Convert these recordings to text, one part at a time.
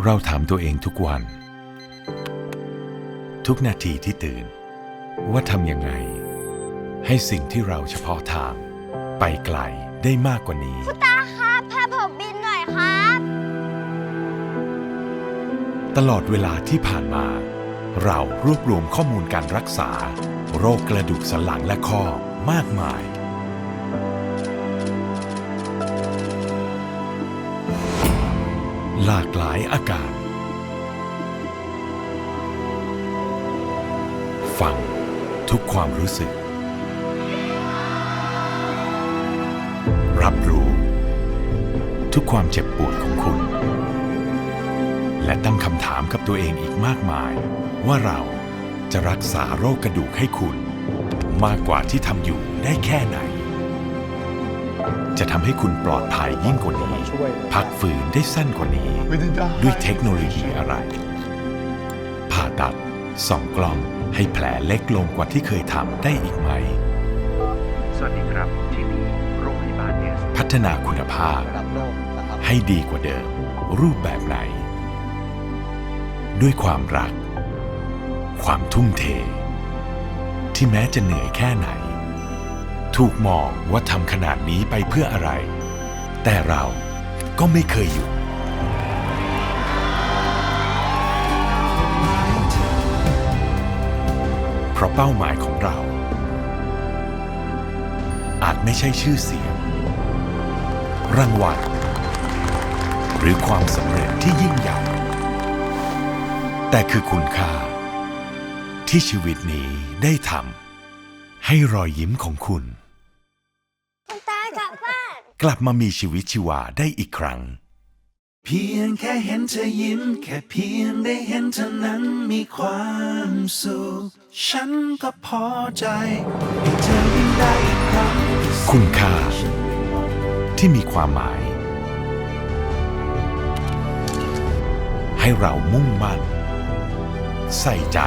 เราถามตัวเองทุกวัน ทุกนาทีที่ตื่น ว่าทำยังไง ให้สิ่งที่เราเฉพาะทาง ไปไกลได้มากกว่านี้ตาครับพาผมบินหน่อยครับ ตลอดเวลาที่ผ่านมา เรารวบรวมข้อมูลการรักษา โรคกระดูกสันหลังและข้อมากมาย หลากหลายอาการ ฟังทุกความรู้สึก รับรู้ ทุกความเจ็บปวดของคุณ และตั้งคำถามกับตัวเองอีกมากมาย ว่าเราจะรักษาโรคกระดูกให้คุณ มากกว่าที่ทำอยู่ได้แค่ไหน จะทำให้คุณปลอดภัยยิ่งกว่านี้ พักฝืนได้สั้นกว่านี้ไม่ได้ได้ด้วยเทคโนโลยีอะไร ผ่าตัดส่องกล้องให้แผลเล็กลงกว่าที่เคยทำได้อีกไหม สวัสดีครับ ที่นี่โรงพยาบาลเอสพัฒนาคุณภาพระดับโลกนะครับให้ดีกว่าเดิม รูปแบบไหน ด้วยความรัก ความทุ่มเท ที่แม้จะเหนื่อยแค่ไหน ถูกมองว่าทำขนาดนี้ไปเพื่ออะไร แต่เราก็ไม่เคยหยุดเพราะเป้าหมายของเรา อาจไม่ใช่ชื่อเสียง รางวัล หรือความสำเร็จที่ยิ่งใหญ่ แต่คือคุณค่า ที่ชีวิตนี้ได้ทำให้รอยยิ้มของคุณ กลับมามีชีวิตชีวาได้อีกครั้ง เพียงแค่เห็นเธอยิ้ม แค่เพียงได้เห็นเธอนั้นมีความสุข ฉันก็พอใจให้เธอยิ้มได้อีกครั้งคุณค่า ที่มีความหมาย ให้เรามุ่งมั่น ใส่ใจ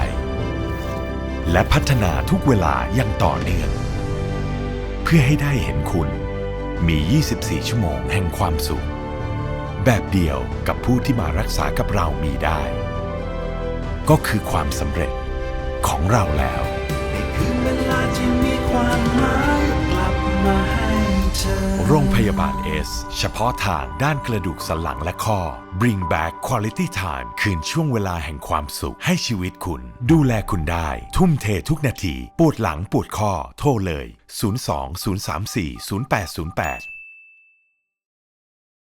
และพัฒนาทุกเวลาอย่างต่อเนื่อง เพื่อให้ได้เห็นคุณ มี 24 ชั่วโมงแห่งความสุข แบบเดียวกับผู้ที่มารักษากับเรามีได้ ก็คือความสำเร็จของเราแล้ว โรงพยาบาลเอส เฉพาะทางด้านกระดูกสันหลังและข้อ Bring back quality time คืนช่วงเวลาแห่งความสุข ให้ชีวิตคุณ ดูแลคุณได้ ทุ่มเททุกนาที ปวดหลังปวดข้อ โทรเลย 02 034 0808